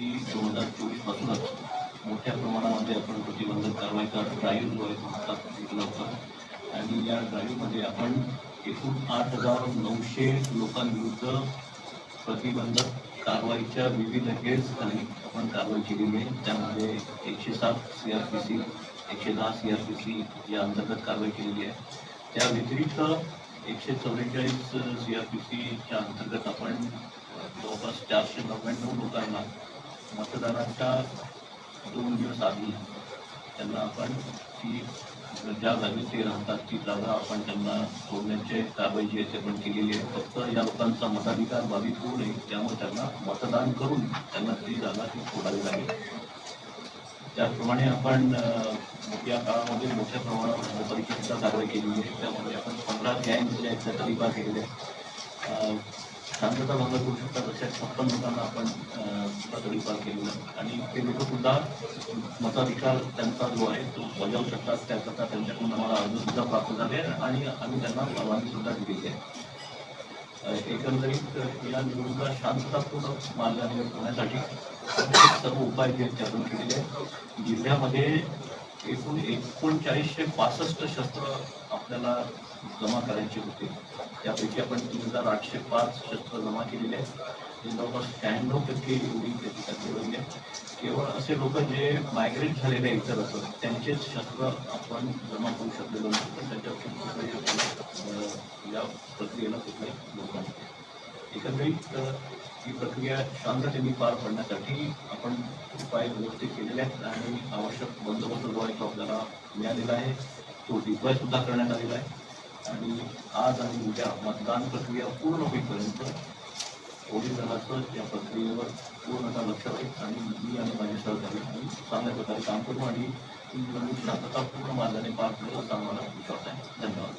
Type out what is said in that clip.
की दोन हजार चोवीसपासूनच मोठ्या प्रमाणामध्ये आपण प्रतिबंधक कारवाईचा ड्राईव्ह जो आहे तो हातात घेतला होता आणि या ड्राईव्हमध्ये आपण एकूण आठ हजार नऊशे लोकांविरुद्ध प्रतिबंधक कारवाईच्या विविध हेड्स आणि आपण कारवाई केलेली आहे. त्यामध्ये एकशे सात सी आर पी सी एकशे दहा सी आर पी सी या अंतर्गत कारवाई केलेली आहे. त्या व्यतिरिक्त एकशे चौवेचाळीस सी आर पी सीच्या अंतर्गत आपण जवळपास चारशे नव्याण्णव लोकांना मतदानाच्या दोन दिवस आधी त्यांना आपण ती ज्या जागी ते राहतात ती जागा आपण त्यांना सोडण्याचे कारवाई जी आहे ते पण केलेली आहे. फक्त या लोकांचा मताधिकार बाधित होऊ नये त्यामुळे त्यांना मतदान करून त्यांना ती जागा ती सोडावी लागेल. त्याचप्रमाणे आपण या काळामध्ये मोठ्या प्रमाणावर परीक्षेचा कारवाई केलेली आहे. त्यामध्ये आपण पंधरा गँग जे आहेत त्या निकाल केलेल्या शांतता भंग करू शकता तशा छप्पन लोकांना आपण अ, पार केलेला आणि ते लोक सुद्धा मताधिकार त्यांचा जो आहे तो बजावू शकतात. त्याकरता त्यांच्याकडून आम्हाला अर्ज सुद्धा प्राप्त झाले आणि आम्ही त्यांना परवानगी सुद्धा दिलेली आहे एकंदरीत या निवडणुका शांततापूर्ण मार्गाने होण्यासाठी सर्व उपाय जे आपण केलेले आहेत. जिल्ह्यामध्ये एकूण एकोणचाळीसशे पासष्ट शस्त्र आपल्याला जमा करायचे होते. त्यापैकी आपण तीन हजार आठशे पाच शस्त्र जमा केलेले आहेत. जवळपास शहाण्णव टक्के एवढी त्याची टक्केवारी आहे. केवळ असे लोक जे मायग्रेट झालेले आहेत इतर असं त्यांचेच शस्त्र आपण जमा करू शकलेलो नाही. पण त्यांच्या या प्रक्रियेला कुठले लोकांनी एकंदरीत ही प्रक्रिया शांततेने पार पडण्यासाठी आपण उपाय व्यवस्थित केलेले आहेत आणि आवश्यक बंदोबस्त जो आहे तो आपल्याला मिळालेला आहे. तो डिप्लॉय सुद्धा करण्यात आलेला आहे. आज आणि उद्या मतदान प्रक्रिया पूर्ण होईपर्यंत पोलीस दलाचं या प्रक्रियेवर पूर्णतः लक्ष आहे आणि मी आणि माझे सहकारी आम्ही चांगल्या प्रकारे काम करू आणि निवडणूक शांततापूर्ण मार्गाने पार पडेल असा आम्हाला विश्वास आहे. धन्यवाद.